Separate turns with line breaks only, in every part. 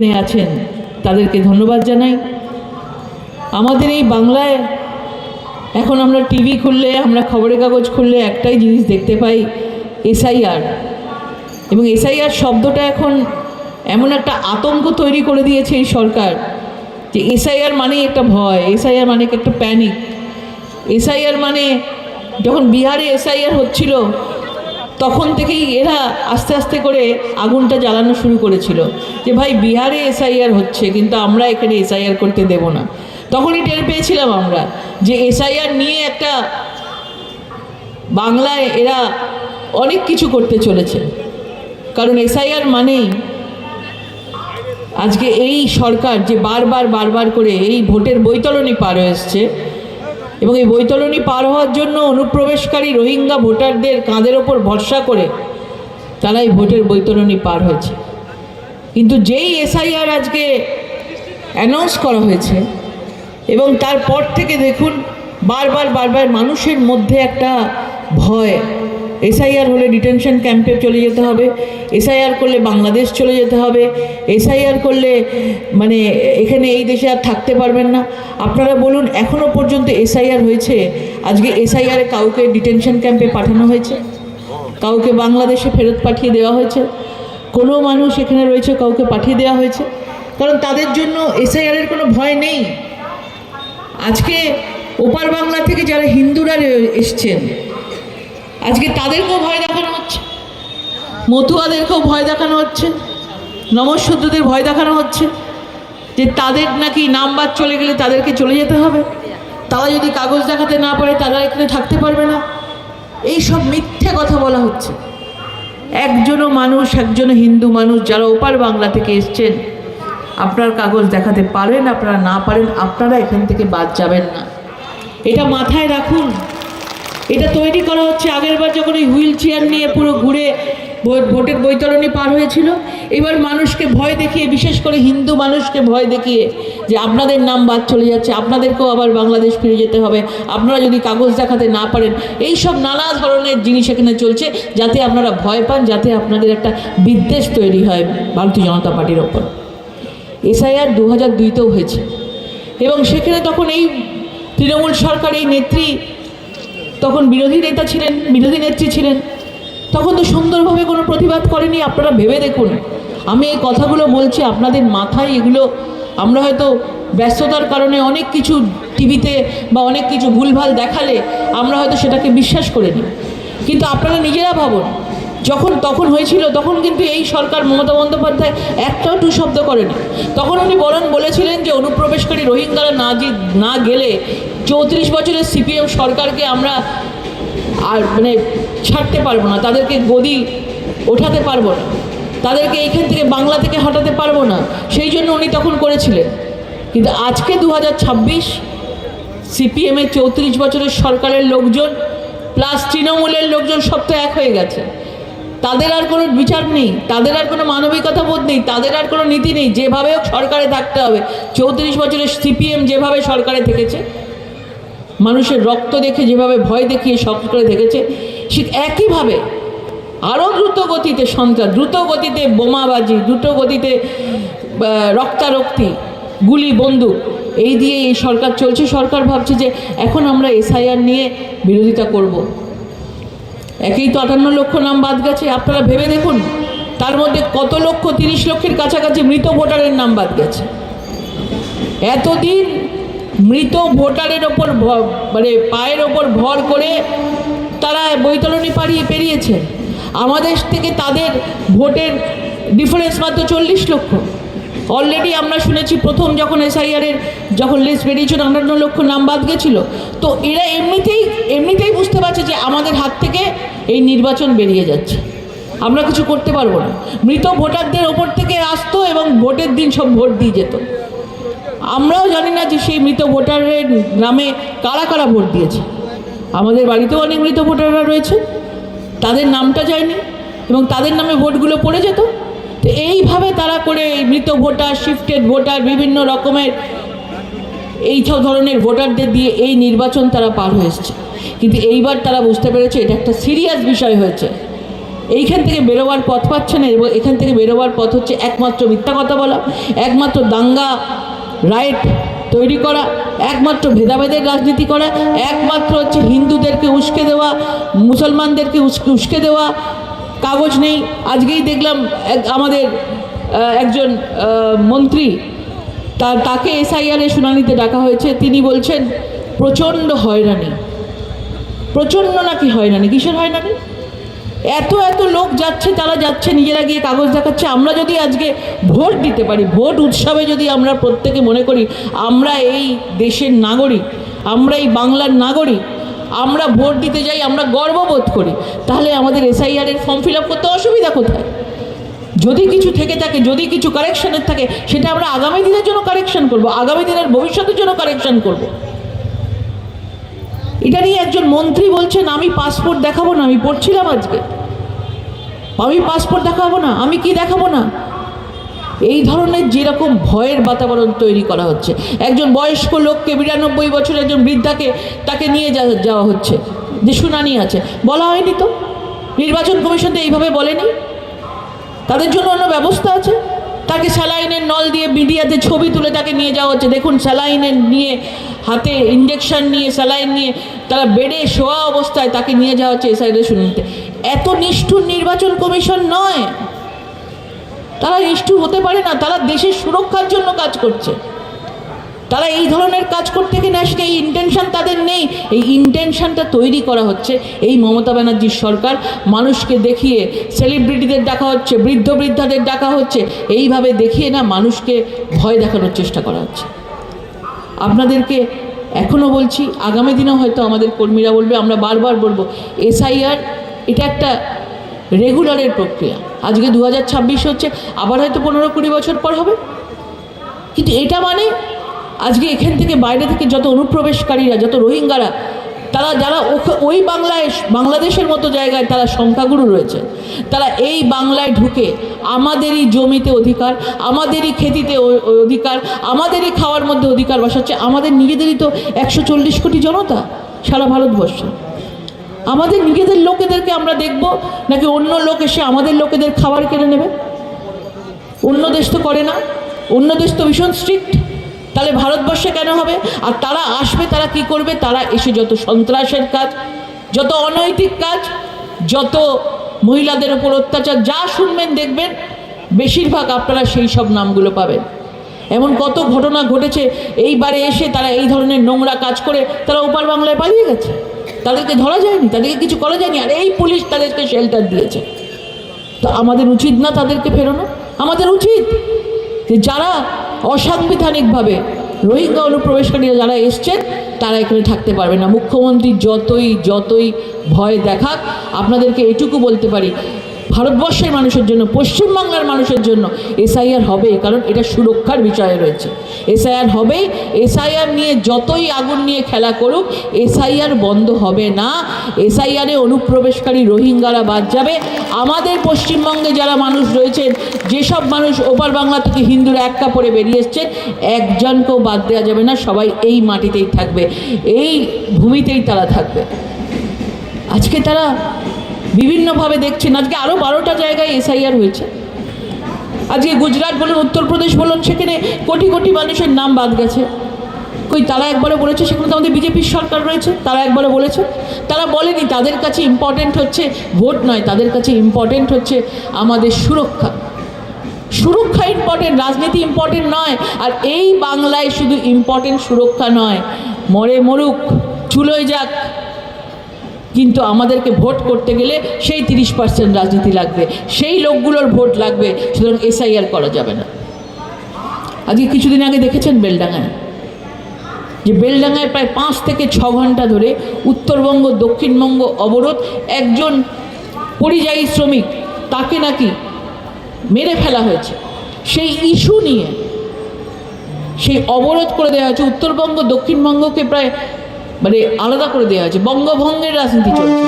আছেন, তাদেরকে ধন্যবাদ জানাই। আমাদের এই বাংলায় এখন আমরা টিভি খুললে, আমরা খবরের কাগজ খুললে একটাই জিনিস দেখতে পাই, এসআইআর। এবং এসআইআর শব্দটা এখন এমন একটা আতঙ্ক তৈরি করে দিয়েছে এই সরকার যে এসআইআর মানেই একটা ভয়, এসআইআর মানে একটা প্যানিক এসআইআর মানে যখন বিহারে এসআইআর হচ্ছিল তখন থেকেই এরা আস্তে আস্তে করে আগুনটা জ্বালানো শুরু করেছিল যে, ভাই, বিহারে এসআইআর হচ্ছে, কিন্তু আমরা এখানে এসআইআর করতে দেব না। তখনই টের পেয়েছিলাম আমরা যে, এসআইআর নিয়ে একটা বাংলায় এরা অনেক কিছু করতে চলেছে। কারণ এসআইআর মানেই আজকে এই সরকার যে বারবার বারবার করে এই ভোটের বৈতরণী পার হয়ে এসছে এবং এই বৈতরণী পার হওয়ার জন্য অনুপ্রবেশকারী রোহিঙ্গা ভোটারদের কাঁধের ওপর ভরসা করে তারা এই ভোটের বৈতরণী পার হয়েছে। কিন্তু যেই এসআইআর আজকে অ্যানাউন্স করা হয়েছে এবং তারপর থেকে দেখুন বারবার বারবার মানুষের মধ্যে একটা ভয় এসআইআর হলে ডিটেনশন ক্যাম্পে চলে যেতে হবে। এসআইআর করলে বাংলাদেশ চলে যেতে হবে। এসআইআর করলে মানে এখানে এই দেশে আর থাকতে পারবেন না। আপনারা বলুন এখনও পর্যন্ত এসআইআর হয়েছে? আজকে এসআইআরে কাউকে ডিটেনশন ক্যাম্পে পাঠানো হয়েছে? কাউকে বাংলাদেশে ফেরত পাঠিয়ে দেওয়া হয়েছে? কোনো মানুষ এখানে রয়েছে, কাউকে পাঠিয়ে দেওয়া হয়েছে? কারণ তাদের জন্য এসআইআরের কোনো ভয় নেই। আজকে ওপার বাংলা থেকে যারা হিন্দুরা এসছেন আজকে তাদেরকেও ভয় দেখানো হচ্ছে। মতুয়াদেরকেও ভয় দেখানো হচ্ছে। নমঃশূদ্রদের ভয় দেখানো হচ্ছে যে তাদের নাকি নাম্বার চলে গেলে তাদেরকে চলে যেতে হবে। তারা যদি কাগজ দেখাতে না পারে, তারা এখানে থাকতে পারবে না। এই সব মিথ্যে কথা বলা হচ্ছে। একজনও মানুষ, একজনও হিন্দু মানুষ যারা ওপার বাংলা থেকে এসছেন, আপনার কাগজ দেখাতে পারেন, আপনারা না পারেন, আপনারা এখান থেকে বাদ যাবেন না। এটা মাথায় রাখুন। এটা তৈরি করা হচ্ছে আগেরবার যখন ওই হুইল চেয়ার নিয়ে পুরো ঘুরে ভোটের বৈতরণী পার হয়েছিল, এবার মানুষকে ভয় দেখিয়ে, বিশেষ করে হিন্দু মানুষকে ভয় দেখিয়ে যে আপনাদের নাম বাদ চলে যাচ্ছে, আপনাদেরকেও আবার বাংলাদেশ ফিরে যেতে হবে, আপনারা যদি কাগজ দেখাতে না পারেন এই সব নানা ধরনের জিনিস এখানে চলছে যাতে আপনারা ভয় পান, যাতে আপনাদের একটা বিদ্বেষ তৈরি হয় ভারতীয় জনতা পার্টির ওপর। এসআইআর দু হাজার দুইতেও হয়েছে। এবং সেখানে তখন এই তৃণমূল সরকার, এই নেত্রী তখন বিরোধী নেতা ছিলেন, বিরোধী নেত্রী ছিলেন। তখন তো সুন্দরভাবে কোনো প্রতিবাদ করেনি, আপনারা ভেবে দেখুন। আমি এই কথাগুলো বলছি, আপনাদের মাথায় এগুলো, আমরা হয়তো ব্যস্ততার কারণে অনেক কিছু টিভিতে বা অনেক কিছু ভুলভাল দেখালে আমরা হয়তো সেটাকে বিশ্বাস করে নিই। কিন্তু আপনারা নিজেরা ভাবুন যখন তখন হয়েছিল, তখন কিন্তু এই সরকার মমতা বন্দ্যোপাধ্যায় একটাও টু শব্দ করেনি। তখন উনি বরং বলেছিলেন যে, অনুপ্রবেশকারী রোহিঙ্গারা না না গেলে চৌত্রিশ বছরের সিপিএম সরকারকে আমরা আর মানে ছাড়তে পারব না, তাদেরকে গদি ওঠাতে পারব না, তাদেরকে এইখান থেকে বাংলা থেকে হটাতে পারব না, সেই জন্য উনি তখন করেছিলেন। কিন্তু আজকে দু হাজার ছাব্বিশ সিপিএমের চৌত্রিশ বছরের সরকারের লোকজন, প্লাস তৃণমূলের লোকজন সব তো এক হয়ে গেছে। তাদের আর কোনো বিচার নেই, তাদের আর কোনো মানবিকতা বোধ নেই, তাদের আর কোনো নীতি নেই, যেভাবে হোক সরকারে থাকতে হবে চৌত্রিশ বছরের সিপিএম যেভাবে সরকারে থেকেছে, মানুষের রক্ত দেখে যেভাবে ভয় দেখিয়ে সরকারে থেকেছে, ঠিক একইভাবে আরও দ্রুত গতিতে সন্ত্রাস দ্রুত গতিতে বোমাবাজি দ্রুত গতিতে রক্তারক্তি, গুলি, বন্দুক, এই দিয়ে এই সরকার চলছে সরকার ভাবছে যে এখন আমরা এসআইআর নিয়ে বিরোধিতা করব। একেই তো আটান্ন লক্ষ নাম বাদ গেছে, আপনারা ভেবে দেখুন, তার মধ্যে কত লক্ষ তিরিশ লক্ষের কাছাকাছি মৃত ভোটারের নাম বাদ গেছে। এতদিন মৃত ভোটারের ওপর মানে পায়ের ওপর ভর করে তারা বৈতরণী পাড়িয়ে পেরিয়েছে আমাদের থেকে তাদের ভোটের ডিফারেন্স মাত্র চল্লিশ লক্ষ। অলরেডি আমরা শুনেছি প্রথম যখন এসআইআরের যখন লিস্ট বেরিয়েছিল, আটান্ন লক্ষ নাম বাদ গেছিল। তো এরা এমনিতেই এমনিতেই বুঝতে পারছে যে আমাদের হাত থেকে এই নির্বাচন বেরিয়ে যাচ্ছে। আমরা কিছু করতে পারব না। মৃত ভোটারদের ওপর থেকে আসতো এবং ভোটের দিন সব ভোট দিয়ে যেত। আমরাও জানি না যে সেই মৃত ভোটারের নামে কারা কারা ভোট দিয়েছে। আমাদের বাড়িতেও অনেক মৃত ভোটাররা রয়েছে। তাদের নামটা যায়নি এবং তাদের নামে ভোটগুলো পড়ে যেত। এইভাবে তারা করে এই মৃত ভোটার শিফটেড ভোটার, বিভিন্ন রকমের এই সব ধরনের ভোটারদের দিয়ে এই নির্বাচন তারা পার হয়ে এসছে। কিন্তু এইবার তারা বুঝতে পেরেছে এটা একটা সিরিয়াস বিষয় হয়েছে। এইখান থেকে বেরোবার পথ পাচ্ছে না এবং এখান থেকে বেরোবার পথ হচ্ছে একমাত্র মিথ্যা কথা বলা, একমাত্র দাঙ্গা রাইট তৈরি করা, একমাত্র ভেদাভেদের রাজনীতি করা, একমাত্র হচ্ছে হিন্দুদেরকে উস্কে দেওয়া, মুসলমানদেরকে উস্কে উস্কে দেওয়া কাগজ নেই। আজকেই দেখলাম আমাদের একজন মন্ত্রী তা তাকে এসআইআর শুনানিতে ডাকা হয়েছে। তিনি বলছেন, প্রচণ্ড হয়রানি। প্রচণ্ড নাকি হয়রানি? কিসের হয়রানি? এত এত লোক যাচ্ছে, তারা যাচ্ছে, নিজেরা গিয়ে কাগজ দেখাচ্ছে। আমরা যদি আজকে ভোট দিতে পারি, ভোট উৎসবে যদি আমরা প্রত্যেকে মনে করি, আমরা এই দেশের নাগরিক, আমরা এই বাংলার নাগরিক আমরা ভোট দিতে যাই, আমরা গর্ববোধ করি। তাহলে আমাদের এসআইআর এর ফর্ম ফিল করতে অসুবিধা কোথায়? যদি কিছু থেকে থাকে, যদি কিছু কারেকশনের থাকে, সেটা আমরা আগামী দিনের জন্য কারেকশন করব, আগামী দিনের ভবিষ্যতের জন্য কারেকশন করব। এটা নিয়ে একজন মন্ত্রী বলছেন, আমি পাসপোর্ট দেখাবো না, আমি পড়ছিলাম আজকে। আমি পাসপোর্ট দেখাবো না, আমি কি দেখাবো না? এই ধরনের যেরকম ভয়ের বাতাবরণ তৈরি করা হচ্ছে, একজন বয়স্ক লোককে বিরানব্বই বছর একজন বৃদ্ধাকে তাকে নিয়ে যাওয়া হচ্ছে, যে শুনানি আছে, বলা হয়নি তো? নির্বাচন কমিশন তো এইভাবে বলেনি? তাদের জন্য অন্য ব্যবস্থা আছে? তাকে স্যালাইনের নল দিয়ে মিডিয়াতে ছবি তুলে তাকে নিয়ে যাওয়া হচ্ছে। দেখুন, স্যালাইনের নিয়ে হাতে ইঞ্জেকশন নিয়ে, স্যালাইন নিয়ে তারা বেডে শোয়া অবস্থায় তাকে নিয়ে যাওয়া হচ্ছে এসআইডে শুনতে এত নিষ্ঠুর নির্বাচন কমিশন নয়। তারা নিষ্ঠুর হতে পারে না, তারা দেশের সুরক্ষার জন্য কাজ করছে। তারা এই ধরনের কাজ করতে গেলে আসলে এই ইন্টেনশন তাদের নেই। এই ইন্টেনশনটা তৈরি করা হচ্ছে এই মমতা ব্যানার্জির সরকার। মানুষকে দেখিয়ে সেলিব্রিটিদের ডাকা হচ্ছে, বৃদ্ধ বৃদ্ধাদের ডাকা হচ্ছে, এইভাবে দেখিয়ে না মানুষকে ভয় দেখানোর চেষ্টা করা হচ্ছে। আপনাদেরকে এখনও বলছি, আগামী দিনেও হয়তো আমাদের কর্মীরা বলবে, আমরা বারবার বলব এসআইআর এটা একটা রেগুলারের প্রক্রিয়া। আজকে দু হাজার ছাব্বিশ হচ্ছে, আবার হয়তো পনেরো কুড়ি বছর পর হবে। কিন্তু এটা মানে আজকে এখান থেকে বাইরে থেকে যত অনুপ্রবেশকারীরা, যত রোহিঙ্গারা, তারা যারা ওই বাংলায়, বাংলাদেশের মতো জায়গায় তারা সংখ্যাগুরু রয়েছে। তারা এই বাংলায় ঢুকে আমাদেরই জমিতে অধিকার, আমাদেরই খেতিতে অধিকার, আমাদেরই খাওয়ার মধ্যে অধিকার বসাচ্ছে, আমাদের নিজেদেরই তো একশো চল্লিশ কোটি জনতা সারা ভারতবর্ষ। আমাদের নিজেদের লোকেদেরকে আমরা দেখব, নাকি অন্য লোক এসে আমাদের লোকেদের খাবার কেড়ে নেবে? অন্য দেশ তো করে না, অন্য দেশ তো ভীষণ স্ট্রিক্ট তাহলে ভারতবর্ষে কেন হবে? আর তারা আসবে, তারা কি করবে? তারা এসে যত সন্ত্রাসের কাজ, যত অনৈতিক কাজ, যত মহিলাদের ওপর অত্যাচার, যা শুনবেন, দেখবেন, বেশিরভাগ আপনারা সেই সব নামগুলো পাবেন। এমন কত ঘটনা ঘটেছে, এইবারে এসে তারা এই ধরনের নোংরা কাজ করে তারা ওপার বাংলায় পালিয়ে গেছে। তাদেরকে ধরা যায়নি, তাদেরকে কিছু করা যায়নি, আর এই পুলিশ তাদেরকে শেল্টার দিয়েছে। তো আমাদের উচিত না তাদেরকে ফেরানো? আমাদের উচিত যে যারা অসাংবিধানিকভাবে রোহিঙ্গা অনুপ্রবেশকারীরা যারা এসছেন, তারা এখানে থাকতে পারবে না। মুখ্যমন্ত্রী যতই যতই ভয় দেখাক, আপনাদেরকে এটুকু বলতে পারি ভারতবর্ষের মানুষের জন্য, পশ্চিমবাংলার মানুষের জন্য এসআইআর হবে, কারণ এটা সুরক্ষার বিষয়ে রয়েছে। এসআইআর হবেই এসআইআর নিয়ে যতই আগুন নিয়ে খেলা করুক, এসআইআর বন্ধ হবে না। এসআইআরে অনুপ্রবেশকারী রোহিঙ্গারা বাদ যাবে। আমাদের পশ্চিমবঙ্গে যারা মানুষ রয়েছেন, যেসব মানুষ ওপার বাংলা থেকে হিন্দুরা এক কাপড়ে বেরিয়ে এসছেন, একজনকেও বাদ দেওয়া যাবে না, সবাই এই মাটিতেই থাকবে, এই ভূমিতেই তারা থাকবে। আজকে তারা বিভিন্নভাবে দেখছেন। আজকে আরও বারোটা জায়গায় এসআইআর হয়েছে। আজকে গুজরাট বলুন, উত্তরপ্রদেশ বলুন, সেখানে কোটি কোটি মানুষের নাম বাদ গেছে। কই, তারা একবারে বলেছে, সেখানে তো আমাদের বিজেপির সরকার রয়েছে, তারা একবারে বলেছে। তারা বলেনি, তাদের কাছে ইম্পর্টেন্ট হচ্ছে ভোট নয়, তাদের কাছে ইম্পর্টেন্ট হচ্ছে আমাদের সুরক্ষা। সুরক্ষা ইম্পর্টেন্ট রাজনীতি ইম্পর্টেন্ট নয়, আর এই বাংলায় শুধু ইম্পর্টেন্ট সুরক্ষা নয়। মরে মরুক, চুলোয় যাক। কিন্তু আমাদেরকে ভোট করতে গেলে সেই তিরিশ পার্সেন্ট রাজনীতি লাগবে, সেই লোকগুলোর ভোট লাগবে, সুতরাং এসআইআর করা যাবে না। আজকে কিছুদিন আগে দেখেছেন বেলডাঙায় যে বেলডাঙায় প্রায় পাঁচ থেকে ছ ঘণ্টা ধরে উত্তরবঙ্গ, দক্ষিণবঙ্গ অবরোধ একজন পরিযায়ী শ্রমিক তাকে নাকি মেরে ফেলা হয়েছে। সেই ইস্যু নিয়ে, সেই অবরোধ করে দেওয়া হয়েছে। উত্তরবঙ্গ, দক্ষিণবঙ্গকে প্রায় মানে আলাদা করে দেওয়া হয়েছে। বঙ্গভঙ্গের রাজনীতি চলছে।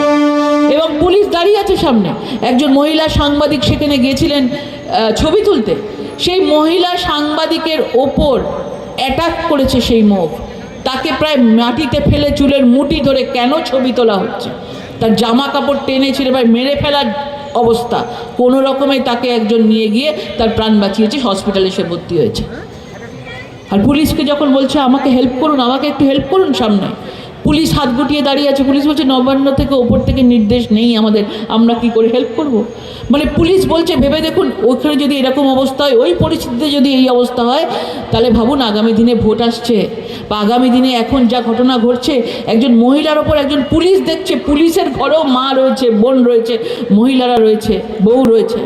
এবং পুলিশ দাঁড়িয়ে আছে সামনে। একজন মহিলা সাংবাদিক সেখানে গিয়েছিলেন ছবি তুলতে। সেই মহিলা সাংবাদিকের ওপর অ্যাটাক করেছে সেই মুখ তাকে প্রায় মাটিতে ফেলে চুলের মুটি ধরে কেন ছবি তোলা হচ্ছে? তার জামা কাপড় টেনে প্রায় মেরে ফেলার অবস্থা। কোনো রকমে তাকে একজন নিয়ে গিয়ে তার প্রাণ বাঁচিয়েছে হসপিটালে সে ভর্তি হয়েছে। আর পুলিশকে যখন বলছে, আমাকে হেল্প করুন, আমাকে একটু হেল্প করুন সামনে। পুলিশ হাত গুটিয়ে দাঁড়িয়ে আছে। পুলিশ বলছে, নবান্ন থেকে ওপর থেকে নির্দেশ নেই আমাদের, আমরা কি করে হেল্প করব। মানে পুলিশ বলছে, ভেবে দেখুন, ওখানে যদি এরকম অবস্থা হয়, ওই পরিস্থিতিতে যদি এই অবস্থা হয়, তাহলে ভাবুন আগামী দিনে ভোট আসছে। বা আগামী দিনে এখন যা ঘটনা ঘটছে, একজন মহিলার ওপর একজন পুলিশ দেখছে, পুলিশের ঘরেও মা রয়েছে, বোন রয়েছে, মহিলারা রয়েছে, বউ রয়েছে।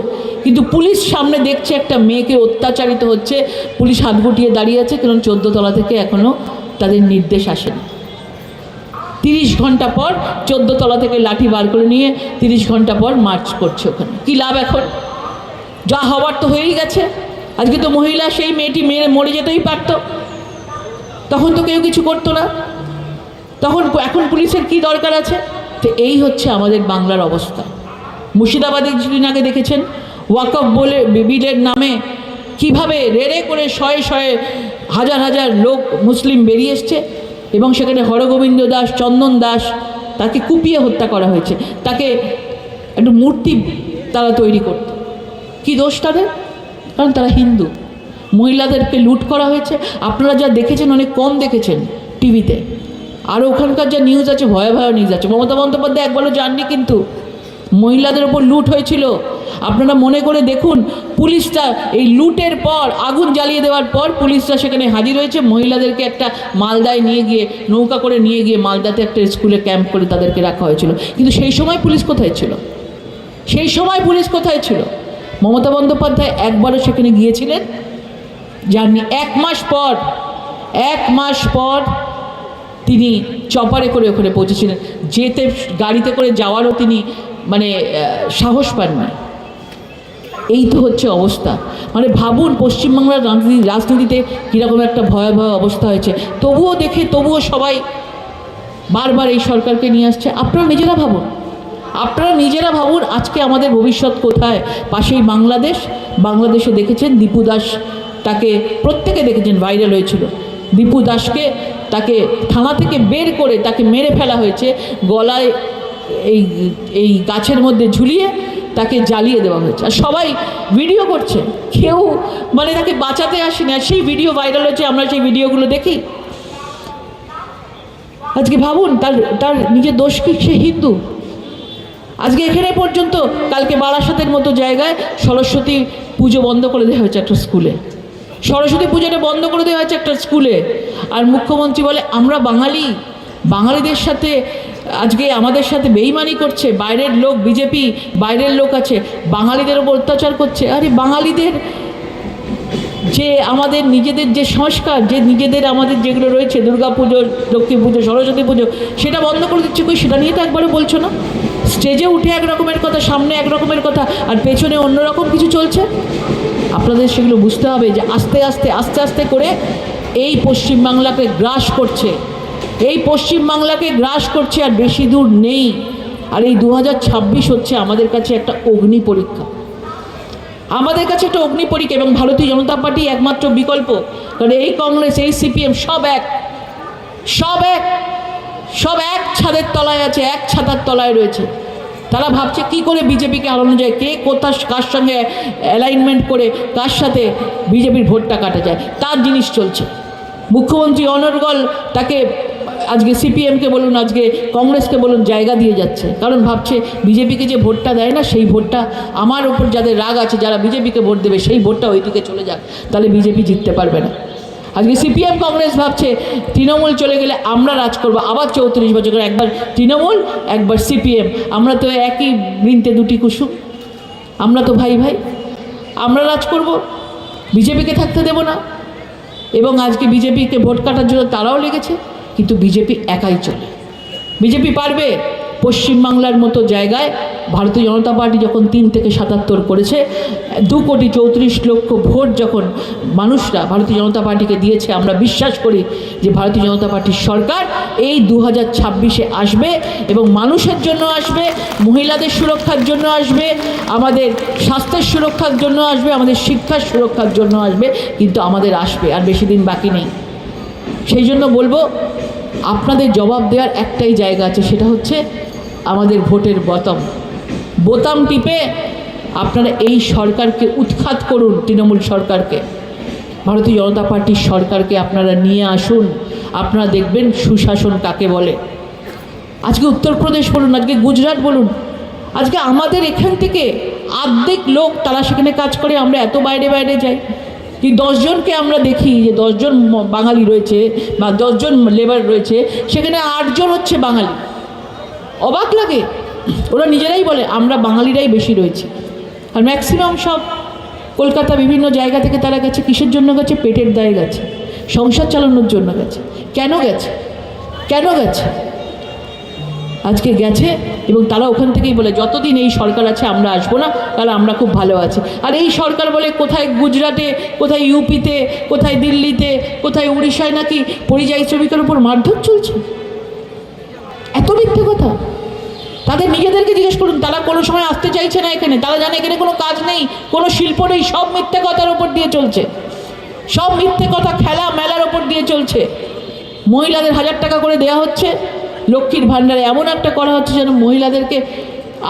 কিন্তু পুলিশ সামনে দেখছে একটা মেয়েকে অত্যাচারিত হচ্ছে, পুলিশ হাত গুটিয়ে দাঁড়িয়ে আছে, কারণ চোদ্দ তলা থেকে এখনও তাদের নির্দেশ আসেনি। তিরিশ ঘণ্টা পর তলা থেকে লাঠি বার করে নিয়ে তিরিশ ঘণ্টা পর মার্চ করছে ওখানে। কী লাভ এখন? যা হওয়ার তো হয়েই গেছে। আজকে তো মহিলা, সেই মেয়েটি মেরে মরে যেতেই পারত। তখন তো কেউ কিছু করতো না। তখন এখন পুলিশের কি দরকার আছে? তো এই হচ্ছে আমাদের বাংলার অবস্থা। মুর্শিদাবাদে কিছুদিন আগে দেখেছেন, ওয়াকফ বলে বিলের নামে কীভাবে রেড়ে করে শয়ে শয়ে হাজার হাজার লোক মুসলিম বেরিয়ে এসছে। এবং সেখানে হরগোবিন্দ দাস, চন্দন দাস তাকে কুপিয়ে হত্যা করা হয়েছে। তাকে একটু মূর্তি তারা তৈরি করত। কি দোষ তাদের? কারণ তারা হিন্দু। মহিলাদেরকে লুট করা হয়েছে। আপনারা যা দেখেছেন, অনেক কম দেখেছেন টিভিতে। আর ওখানকার যা নিউজ আছে, ভয়াবহ নিউজ আছে। মমতা বন্দ্যোপাধ্যায় একবারও যাননি কিন্তু। মহিলাদের ওপর লুট হয়েছিল। আপনারা মনে করে দেখুন, পুলিশটা এই লুটের পর, আগুন জ্বালিয়ে দেওয়ার পর পুলিশরা সেখানে হাজির হয়েছে। মহিলাদেরকে একটা মালদায় নিয়ে গিয়ে, নৌকা করে নিয়ে গিয়ে মালদাতে একটা স্কুলে ক্যাম্প করে তাদেরকে রাখা হয়েছিল। কিন্তু সেই সময় পুলিশ কোথায় ছিল? সেই সময় পুলিশ কোথায় ছিল? মমতা বন্দ্যোপাধ্যায় একবারও সেখানে গিয়েছিলেন? যাননি। এক মাস পর, এক মাস পর তিনি চপারে করে ওখানে পৌঁছেছিলেন। যেতে, গাড়িতে করে যাওয়ারও তিনি মানে সাহস পাননি। এই তো হচ্ছে অবস্থা। মানে ভাবুন, পশ্চিমবাংলার রাজনীতি, রাজনীতিতে কীরকম একটা ভয়াবহ অবস্থা হয়েছে। তবুও দেখে, তবুও সবাই বারবার এই সরকারকে নিয়ে আসছে। আপনারা নিজেরা ভাবুন। আপনারা নিজেরা ভাবুন, আজকে আমাদের ভবিষ্যৎ কোথায়? পাশেই বাংলাদেশ। বাংলাদেশে দেখেছেন দীপু দাস তাকে, প্রত্যেকে দেখেছেন ভাইরাল হয়েছিল। দীপু দাসকে তাকে থানা থেকে বের করে তাকে মেরে ফেলা হয়েছে। গলায় এই এই গাছের মধ্যে ঝুলিয়ে তাকে জ্বালিয়ে দেওয়া হয়েছে। আর সবাই ভিডিও করছে। কেউ মানে তাকে বাঁচাতে আসেনি। আর সেই ভিডিও ভাইরাল হয়েছে, আমরা সেই ভিডিওগুলো দেখি। আজকে ভাবুন, তার তার নিজের দোষ কি? সে হিন্দু। আজকে এখানে পর্যন্ত, কালকে বারাসাতের মতো জায়গায় সরস্বতী পুজো বন্ধ করে দেওয়া হয়েছে একটা স্কুলে সরস্বতী পুজোটা বন্ধ করে দেওয়া হয়েছে একটা স্কুলে আর মুখ্যমন্ত্রী বলে, আমরা বাঙালি। বাঙালিদের সাথে আজকে আমাদের সাথে বেইমানি করছে, বাইরের লোক, বিজেপি, বাইরের লোক আছে, বাঙালিদের ওপর অত্যাচার করছে। আরে বাঙালিদের যে আমাদের নিজেদের যে সংস্কার, যে নিজেদের আমাদের যেগুলো রয়েছে দুর্গা পুজো লক্ষ্মী পুজো সরস্বতী পুজো, সেটা বন্ধ করে দিচ্ছে কই? সেটা নিয়ে তো একবারে বলছো না? স্টেজে উঠে এক রকমের কথা, সামনে এক রকমের কথা, আর পেছনে অন্য রকম কিছু চলছে? আপনাদের সেগুলো বুঝতে হবে যে আস্তে আস্তে আস্তে আস্তে করে এই পশ্চিমবাংলাকে গ্রাস করছে। এই পশ্চিমবাংলাকে গ্রাস করছে আর বেশি দূর নেই। আর এই দু হাজার ছাব্বিশ হচ্ছে আমাদের কাছে একটা অগ্নি পরীক্ষা। আমাদের কাছে একটা অগ্নি পরীক্ষা এবং ভারতীয় জনতা পার্টি একমাত্র বিকল্প। কারণ এই কংগ্রেস, এই সিপিএম সব এক। সব এক। সব এক ছাদের তলায় আছে, এক ছাতার তলায় রয়েছে। তারা ভাবছে কি করে বিজেপিকে হারানো যায়, কে কোথা, কার সঙ্গে অ্যালাইনমেন্ট করে, কার সাথে বিজেপির ভোটটা কাটা যায়। তার জিনিস চলছে। মুখ্যমন্ত্রী অনর্গল তাকে আজকে সিপিএমকে বলুন, আজকে কংগ্রেসকে বলুন, জায়গা দিয়ে যাচ্ছে। কারণ ভাবছে বিজেপিকে যে ভোটটা দেয় না, সেই ভোটটা আমার ওপর যাদের রাগ আছে, যারা বিজেপিকে ভোট দেবে, সেই ভোটটা ওইদিকে চলে যাক, তাহলে বিজেপি জিততে পারবে না। আজকে সিপিএম কংগ্রেস ভাবছে, তৃণমূল চলে গেলে আমরা রাজ করব। আবার চৌত্রিশ বছর, একবার তৃণমূল, একবার সিপিএম। আমরা তো একই বৃন্তে দুটি কুসুম। আমরা তো ভাই ভাই। আমরা রাজ করব। বিজেপিকে থাকতে দেব না। এবং আজকে বিজেপিকে ভোট কাটার জন্য তারাও লেগেছে। কিন্তু বিজেপি একাই চলে। বিজেপি পারবে পশ্চিমবাংলার মতো জায়গায় ভারতীয় জনতা পার্টি যখন তিন থেকে সাতাত্তর করেছে, দু কোটি চৌত্রিশ লক্ষ ভোট যখন মানুষরা ভারতীয় জনতা পার্টিকে দিয়েছে, আমরা বিশ্বাস করি যে ভারতীয় জনতা পার্টির সরকার এই দু হাজার ছাব্বিশে আসবে এবং মানুষের জন্য আসবে, মহিলাদের সুরক্ষার জন্য আসবে, আমাদের স্বাস্থ্যের সুরক্ষার জন্য আসবে, আমাদের শিক্ষার সুরক্ষার জন্য আসবে, কিন্তু আমাদের আসবে আর বেশি দিন বাকি নেই। সেই জন্য বলব আপনাদের জবাব দেওয়ার একটাই জায়গা আছে, সেটা হচ্ছে আমাদের ভোটের বতম। বোতাম টিপে আপনারা এই সরকারকে উৎখাত করুন, তৃণমূল সরকারকে। ভারতীয় জনতা পার্টির সরকারকে আপনারা নিয়ে আসুন। আপনারা দেখবেন সুশাসন কাকে বলে। আজকে উত্তরপ্রদেশ বলুন, আজকে গুজরাট বলুন, আজকে আমাদের এখান থেকে অর্ধেক লোক তারা সেখানে কাজ করে, আমরা এত বাইরে বাইরে যাই। কি দশজনকে আমরা দেখি যে দশজন বাঙালি রয়েছে বা দশজন লেবার রয়েছে, সেখানে আটজন হচ্ছে বাঙালি। অবাক লাগে। ওরা নিজেরাই বলে, আমরা বাঙালিরাই বেশি রয়েছি। আর ম্যাক্সিমাম সব কলকাতা বিভিন্ন জায়গা থেকে তারা গেছে, কিসের জন্য গেছে? পেটের দায়ে গেছে। সংসার চালানোর জন্য গেছে। কেন গেছে? কেন গেছে? আজকে গেছে এবং তারা ওখান থেকেই বলে, যতদিন এই সরকার আছে, আমরা আসব না, তাহলে আমরা খুব ভালো আছি। আর এই সরকার বলে, কোথায় গুজরাটে, কোথায় ইউপিতে, কোথায় দিল্লিতে, কোথায় উড়িষ্যায় নাকি পরিযায়ী শ্রমিকের উপর মারধর চলছে? এত মিথ্যে কথা। তাদের নিজেদেরকে জিজ্ঞেস করুন, তারা কোনো সময় আসতে চাইছে না এখানে? তারা জানে এখানে কোনো কাজ নেই, কোনো শিল্প নেই, সব মিথ্যে কথার উপর দিয়ে চলছে। সব মিথ্যে কথা খেলা মেলার ওপর দিয়ে চলছে। মহিলাদের হাজার টাকা করে দেয়া হচ্ছে। লক্ষ্মীর ভাণ্ডারে এমন একটা করা হচ্ছে যেন মহিলাদেরকে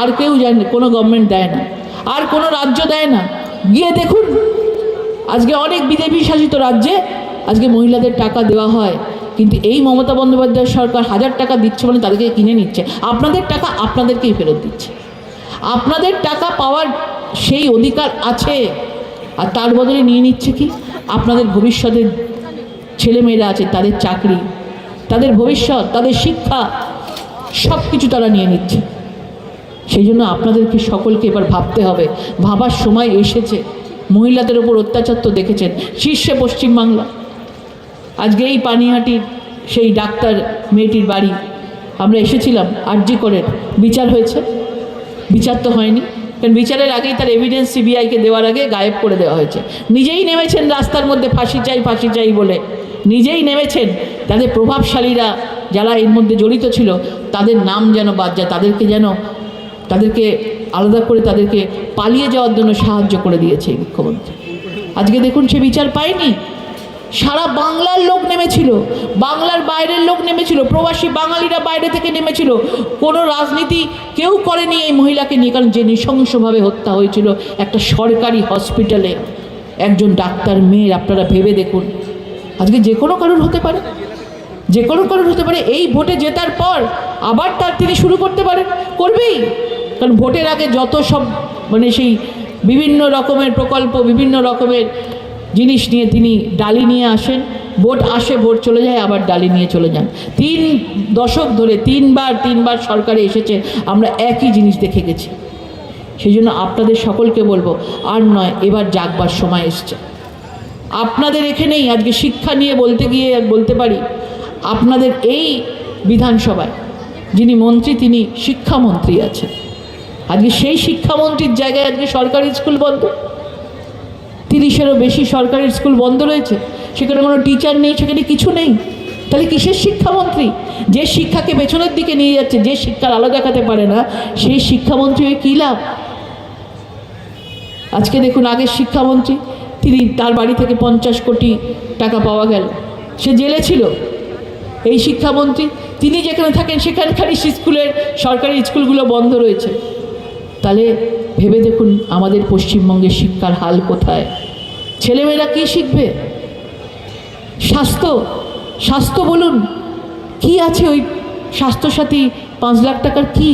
আর কেউ জানে, কোনো গভর্নমেন্ট দেয় না, আর কোনো রাজ্য দেয় না। গিয়ে দেখুন, আজকে অনেক বিজেপি শাসিত রাজ্যে আজকে মহিলাদের টাকা দেওয়া হয়, কিন্তু এই মমতা বন্দ্যোপাধ্যায় সরকার হাজার টাকা দিচ্ছে মানে তাদেরকে কিনে নিচ্ছে। আপনাদের টাকা আপনাদেরকেই ফেরত দিচ্ছে। আপনাদের টাকা পাওয়ার সেই অধিকার আছে, আর তার বদলে নিয়ে নিচ্ছে কি? আপনাদের ভবিষ্যতের ছেলেমেয়েরা আছে, তাদের চাকরি তাদের ভবিষ্যৎ, তাদের শিক্ষা সব কিছু তারা নিয়ে নিচ্ছে। সেই জন্য আপনাদেরকে সকলকে এবার ভাবতে হবে। ভাবার সময় এসেছে। মহিলাদের ওপর অত্যাচার তো দেখেছেন। শীর্ষে পশ্চিমবাংলা। আজকে এই পানিহাটির সেই ডাক্তার মেয়েটির বাড়ি। আমরা এসেছিলাম আরজি করে বিচার হয়েছে। বিচার তো হয়নি। কারণ বিচারের আগেই তার এভিডেন্স সিবিআইকে দেওয়ার আগে গায়েব করে দেওয়া হয়েছে। নিজেই নেমেছেন রাস্তার মধ্যে, ফাঁসি চাই ফাঁসি চাই বলে। নিজেই নেমেছেন। তাদের প্রভাবশালীরা যারা এর মধ্যে জড়িত ছিল, তাদের নাম যেন বাদ যায়, তাদেরকে যেন, তাদেরকে আলাদা করে তাদেরকে পালিয়ে যাওয়ার জন্য সাহায্য করে দিয়েছে এই মুখ্যমন্ত্রী। আজকে দেখুন সে বিচার পায়নি। সারা বাংলার লোক নেমেছিল, বাংলার বাইরের লোক নেমেছিল, প্রবাসী বাঙালিরা বাইরে থেকে নেমেছিল। কোনো রাজনীতি কেউ করেনি এই মহিলাকে নিয়ে, কারণ যে নৃশংসভাবে হত্যা হয়েছিল একটা সরকারি হসপিটালে, একজন ডাক্তার মেয়ের, আপনারা ভেবে দেখুন। আজকে যে কোনো কারণ হতে পারে। যে কোনো কারণ হতে পারে, এই ভোটে জেতার পর আবার তার তিনি শুরু করতে পারেন। করবেই। কারণ ভোটের আগে যত সব মানে সেই বিভিন্ন রকমের প্রকল্প, বিভিন্ন রকমের জিনিস নিয়ে তিনি ডালি নিয়ে আসেন। ভোট আসে, ভোট চলে যায়, আবার ডালি নিয়ে চলে যান। তিন দশক ধরে তিনবার তিনবার সরকারে এসেছে, আমরা একই জিনিস দেখে গেছি। সেই জন্য আপনাদের সকলকে বলব, আর নয়, এবার জাগবার সময় এসছে। আপনাদের এখানেই আজকে শিক্ষা নিয়ে বলতে গিয়ে বলতে পারি, আপনাদের এই বিধানসভায় যিনি মন্ত্রী, তিনি শিক্ষামন্ত্রী আছেন। আজকে সেই শিক্ষামন্ত্রীর জায়গায় আজকে সরকারি স্কুল বন্ধ। তিরিশেরও বেশি সরকারি স্কুল বন্ধ রয়েছে, সেখানে কোনো টিচার নেই, সেখানে কিছু নেই। তাহলে কিসের শিক্ষামন্ত্রী? যে শিক্ষাকে পেছনের দিকে নিয়ে যাচ্ছে, যে শিক্ষার আলো দেখাতে পারে না, সেই শিক্ষামন্ত্রী হয়ে কী লাভ? আজকে দেখুন আগের শিক্ষামন্ত্রী তিনি তার বাড়ি থেকে পঞ্চাশ কোটি টাকা পাওয়া গেল। সে জেলে ছিল। এই শিক্ষামন্ত্রী, তিনি যেখানে থাকেন সেখানকারই স্কুলের সরকারি স্কুলগুলো বন্ধ রয়েছে। তাহলে ভেবে দেখুন আমাদের পশ্চিমবঙ্গের শিক্ষার হাল কোথায়। ছেলেমেয়েরা কী শিখবে? স্বাস্থ্য স্বাস্থ্য বলুন। কি আছে ওই স্বাস্থ্যসাথী পাঁচ লাখ টাকার কি?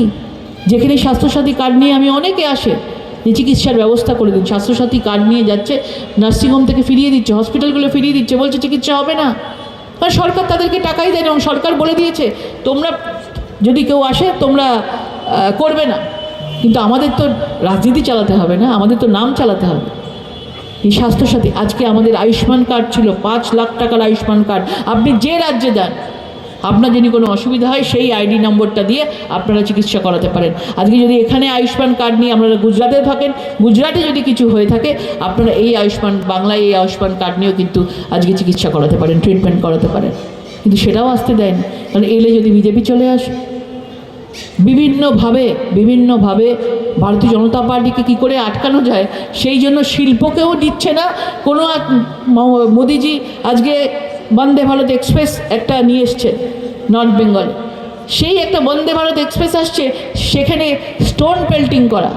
যেখানে স্বাস্থ্যসাথী কার্ড নিয়ে আমি অনেকে আসে। যে চিকিৎসার ব্যবস্থা করে দিন। স্বাস্থ্যসাথী কার্ড নিয়ে যাচ্ছে, নার্সিংহোম থেকে ফিরিয়ে দিচ্ছে, হসপিটালগুলো ফিরিয়ে দিচ্ছে, বলছে চিকিৎসা হবে না। কারণ সরকার তাদেরকে টাকাই দেয় এবং সরকার বলে দিয়েছে, তোমরা যদি কেউ আসে, তোমরা করবে না। কিন্তু আমাদের তো রাজনীতি চালাতে হবে না, আমাদের তো নাম চালাতে হবে। এই স্বাস্থ্যসাথী, আজকে আমাদের আয়ুষ্মান কার্ড ছিল, পাঁচ লাখ টাকার আয়ুষ্মান কার্ড। আপনি যে রাজ্যে যান আপনার যদি কোনো অসুবিধা হয়, সেই আইডি নম্বরটা দিয়ে আপনারা চিকিৎসা করাতে পারেন। আজকে যদি এখানে আয়ুষ্মান কার্ড নিয়ে আপনারা গুজরাটে থাকেন, গুজরাটে যদি কিছু হয়ে থাকে, আপনারা এই আয়ুষ্মান, বাংলায় এই আয়ুষ্মান কার্ড নিয়েও কিন্তু আজকে চিকিৎসা করাতে পারেন, ট্রিটমেন্ট করাতে পারেন। কিন্তু সেটাও আসতে দেয়নি কারণ এলে যদি বিজেপি চলে আসে, বিভিন্নভাবে বিভিন্নভাবে ভারতীয় জনতা পার্টিকে কী করে আটকানো যায়, সেই জন্য শিল্পকেও দিচ্ছে না। কোনো মোদিজি আজকে বন্দে ভারত এক্সপ্রেস একটা নিয়ে এসছে নর্থ বেঙ্গলে। সেই একটা বন্দে ভারত এক্সপ্রেস আসছে, সেখানে স্টোন পেল্টিং করা।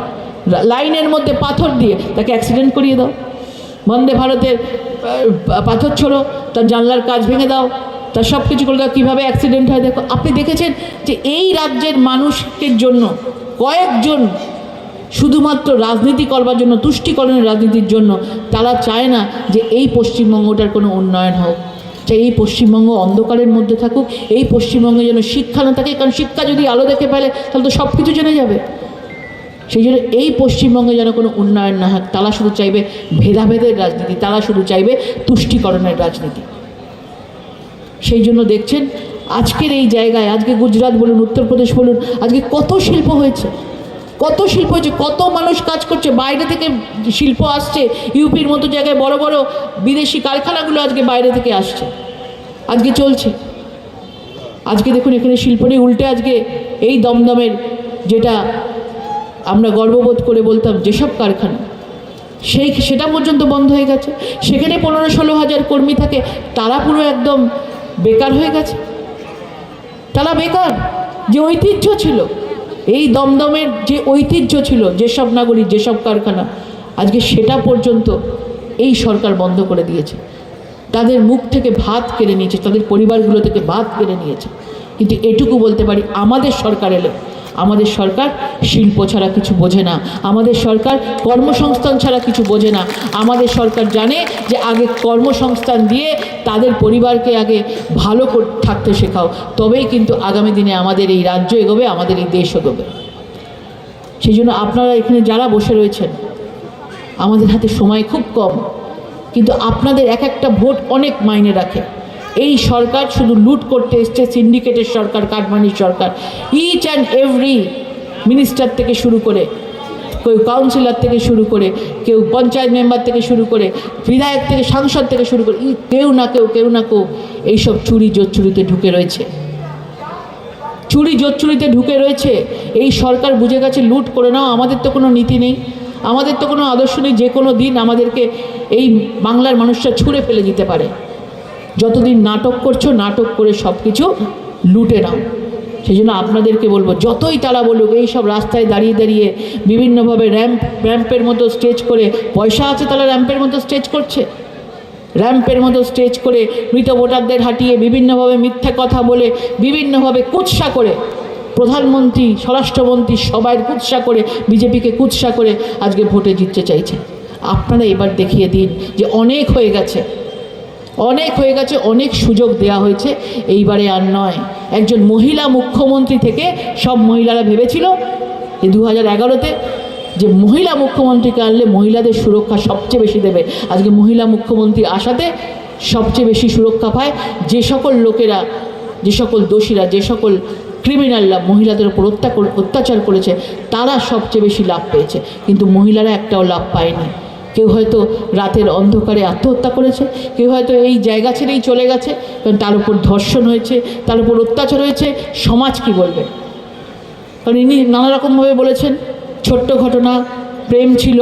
লাইনের মধ্যে পাথর দিয়ে তাকে অ্যাক্সিডেন্ট করিয়ে দাও। বন্দে ভারতের পাথর ছোড়ো, তার জানলার কাজ ভেঙে দাও, তার সব কিছু করে দাও কীভাবে অ্যাক্সিডেন্ট হয় দেখো। আপনি দেখেছেন যে এই রাজ্যের মানুষের জন্য কয়েকজন শুধুমাত্র রাজনীতি করবার জন্য, তুষ্টিকরণের রাজনীতির জন্য, তারা চায় না যে এই পশ্চিমবঙ্গটার কোনো উন্নয়ন হোক। চাই এই পশ্চিমবঙ্গ অন্ধকারের মধ্যে থাকুক, এই পশ্চিমবঙ্গে যেন শিক্ষা না থাকে, কারণ শিক্ষা যদি আলো দেখে ফেলে, তাহলে তো সব কিছু জেনে যাবে। সেই জন্য এই পশ্চিমবঙ্গে যেন কোনো উন্নয়ন না হয় তারা শুধু চাইবে ভেদাভেদের রাজনীতি, তারা শুধু চাইবে তুষ্টিকরণের রাজনীতি। সেই জন্য দেখছেন, আজকের এই জায়গায়, আজকে গুজরাট বলুন, উত্তরপ্রদেশ বলুন, আজকে কত শিল্প হয়েছে। কত শিল্প হয়েছে, কত মানুষ কাজ করছে, বাইরে থেকে শিল্প আসছে, ইউপির মতো জায়গায় বড় বড় বিদেশি কারখানাগুলো আজকে বাইরে থেকে আসছে, আজকে চলছে। আজকে দেখুন, এখানে শিল্প নেই উল্টে আজকে এই দমদমের যেটা আমরা গর্ববোধ করে বলতাম, যেসব কারখানা, সেই, সেটা পর্যন্ত বন্ধ হয়ে গেছে। সেখানে পনেরো ষোলো হাজার কর্মী থাকে, তারা পুরো একদম বেকার হয়ে গেছে। তারা বেকার, যে ঐতিহ্য ছিল। এই দমদমের যে ঐতিহ্য ছিল, যেসব নাগরিক, যেসব কারখানা, আজকে সেটা পর্যন্ত এই সরকার বন্ধ করে দিয়েছে। তাদের মুখ থেকে ভাত কেড়ে নিয়েছে, তাদের পরিবারগুলো থেকে ভাত কেড়ে নিয়েছে। কিন্তু এটুকু বলতে পারি, আমাদের সরকার এলে আমাদের সরকার শিল্প ছাড়া কিছু বোঝে না। আমাদের সরকার কর্মসংস্থান ছাড়া কিছু বোঝে না। আমাদের সরকার জানে যে আগে কর্মসংস্থান দিয়ে তাদের পরিবারকে আগে ভালো থাকতে শেখাও। তবেই কিন্তু আগামী দিনে আমাদের এই রাজ্য এগোবে, আমাদের এই দেশ এগোবে। সেই জন্য আপনারা এখানে যারা বসে রয়েছেন, আমাদের হাতে সময় খুব কম। কিন্তু আপনাদের এক একটা ভোট অনেক মাইনে রাখে। এই সরকার শুধু লুট করতে এসছে সিন্ডিকেটের সরকার কাটমানির সরকার। ইচ অ্যান্ড এভরি মিনিস্টার থেকে শুরু করে, কেউ কাউন্সিলর থেকে শুরু করে, কেউ পঞ্চায়েত মেম্বার থেকে শুরু করে, বিধায়ক থেকে, সাংসদ থেকে শুরু করে ই- কেউ না কেউ কেউ না কেউ এইসব চুরি জোচ্চুরিতে ঢুকে রয়েছে। চুরি জোচ্চুরিতে ঢুকে রয়েছে। এই সরকার বুঝে গেছে, লুট করে নাও, আমাদের তো কোনো নীতি নেই। আমাদের তো কোনো আদর্শ নেই, যে কোনো দিন আমাদেরকে এই বাংলার মানুষরা ছুঁড়ে ফেলে দিতে পারে। যতদিন নাটক করছ, নাটক করে সব কিছু লুটে নাও। সেই জন্য আপনাদেরকে বলব, যতই তারা বলুক, এই সব রাস্তায় দাঁড়িয়ে দাঁড়িয়ে বিভিন্নভাবে র্যাম্প, র্যাম্পের মতো স্টেজ করে, পয়সা আছে তারা র্যাম্পের মতো স্টেজ করছে। র্যাম্পের মতো স্টেজ করে মৃত ভোটারদের হাঁটিয়ে বিভিন্নভাবে মিথ্যা কথা বলে, বিভিন্নভাবে কুৎসা করে, প্রধানমন্ত্রী, স্বরাষ্ট্রমন্ত্রী সবাই কুৎসা করে, বিজেপিকে কুৎসা করে আজকে ভোটে জিততে চাইছে। আপনারা এবার দেখিয়ে দিন যে অনেক হয়ে গেছে। অনেক হয়ে গেছে, অনেক সুযোগ দেওয়া হয়েছে। এইবারে আর নয়। একজন মহিলা মুখ্যমন্ত্রী থেকে সব মহিলারা ভেবেছিল এই দু হাজার এগারোতে যে মহিলা মুখ্যমন্ত্রীকে আনলে মহিলাদের সুরক্ষা সবচেয়ে বেশি দেবে। আজকে মহিলা মুখ্যমন্ত্রী আসাতে সবচেয়ে বেশি সুরক্ষা পায় যে সকল লোকেরা, যে সকল দোষীরা, যে সকল ক্রিমিনালরা মহিলাদের উপর অত্যাচার করেছে, তারা সবচেয়ে বেশি লাভ পেয়েছে। কিন্তু মহিলারা একটাও লাভ পায়নি। কেউ হয়তো রাতের অন্ধকারে আত্মহত্যা করেছে, কেউ হয়তো এই জায়গা ছেড়েই চলে গেছে, কারণ তার উপর ধর্ষণ হয়েছে, তার উপর অত্যাচার হয়েছে, সমাজ কি বলবে? কারণ ইনি নানারকমভাবে বলেছেন, ছোট্ট ঘটনা, প্রেম ছিল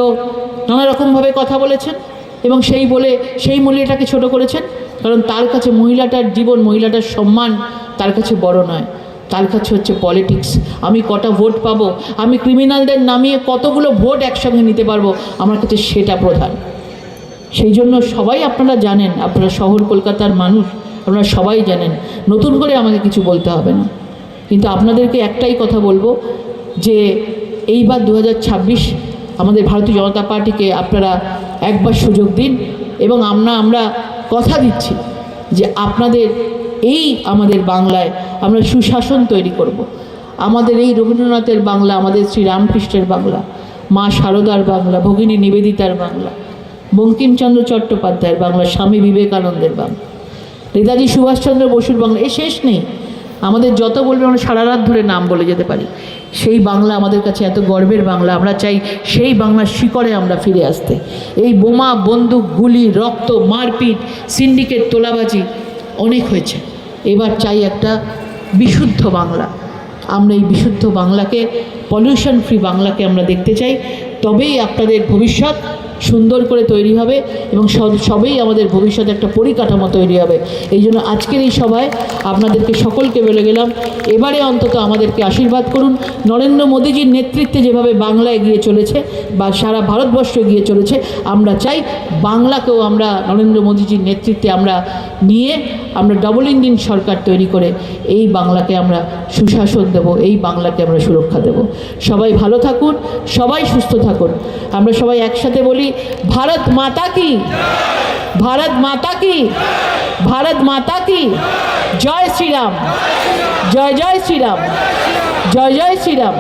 নানারকমভাবে কথা বলেছেন, এবং সেই বলে, সেই মহিলাটাকে ছোট করেছেন, কারণ তার কাছে মহিলাটার জীবন, মহিলাটার সম্মান তার কাছে বড় নয়। তার কাছে হচ্ছে পলিটিক্স আমি কটা ভোট পাবো? আমি ক্রিমিনালদের নামিয়ে কতগুলো ভোট একসঙ্গে নিতে পারব? আমার কাছে সেটা প্রধান। সেই জন্য সবাই আপনারা জানেন, আপনারা শহর কলকাতার মানুষ, আপনারা সবাই জানেন, নতুন করে আমাকে কিছু বলতে হবে না। কিন্তু আপনাদেরকে একটাই কথা বলব, যে এইবার দু হাজার ছাব্বিশ আমাদের ভারতীয় জনতা পার্টিকে আপনারা একবার সুযোগ দিন এবং আমরা আমরা কথা দিচ্ছি যে আপনাদের এই আমাদের বাংলায় আমরা সুশাসন তৈরি করব। আমাদের এই রবীন্দ্রনাথের বাংলা, আমাদের শ্রী রামকৃষ্ণের বাংলা, মা শারদার বাংলা, ভগিনী নিবেদিতার বাংলা, বঙ্কিমচন্দ্র চট্টোপাধ্যায়ের বাংলা, স্বামী বিবেকানন্দের বাংলা, নেতাজি সুভাষচন্দ্র বসুর বাংলা, এ শেষ নেই। আমাদের যত বলবে আমরা সারা রাত ধরে নাম বলে যেতে পারি। সেই বাংলা আমাদের কাছে এত গর্বের বাংলা, আমরা চাই সেই বাংলার শিকড়ে আমরা ফিরে আসতে। এই বোমা, বন্দুক, গুলি, রক্ত, মারপিট, সিন্ডিকেট, তোলাবাজি অনেক হয়েছে। এবার চাই একটা বিশুদ্ধ বাংলা। আমরা এই বিশুদ্ধ বাংলাকে পলিউশন ফ্রি বাংলাকে আমরা দেখতে চাই। তবেই আপনাদের ভবিষ্যৎ সুন্দর করে তৈরি হবে এবং সব সবেই আমাদের ভবিষ্যতে একটা পরিকাঠামো তৈরি হবে। এই জন্য আজকের এই সভায় আপনাদেরকে সকলকে বলে গেলাম, এবারে অন্তত আমাদেরকে আশীর্বাদ করুন। নরেন্দ্র মোদীজির নেতৃত্বে যেভাবে বাংলা এগিয়ে চলেছে বা সারা ভারতবর্ষ এগিয়ে চলেছে, আমরা চাই বাংলাকেও আমরা নরেন্দ্র মোদীজির নেতৃত্বে আমরা নিয়ে আমরা ডবল ইঞ্জিন সরকার তৈরি করে এই বাংলাকে আমরা সুশাসন দেব, এই বাংলাকে আমরা সুরক্ষা দেব। সবাই ভালো থাকুন, সবাই সুস্থ থাকুন। আমরা সবাই একসাথে বলি ভারত মাতা কি? ভারত মাতা কি? ভারত মাতা কি? জয় শ্রীরাম। জয় জয় শ্রীরাম। জয় জয় শ্রীরাম।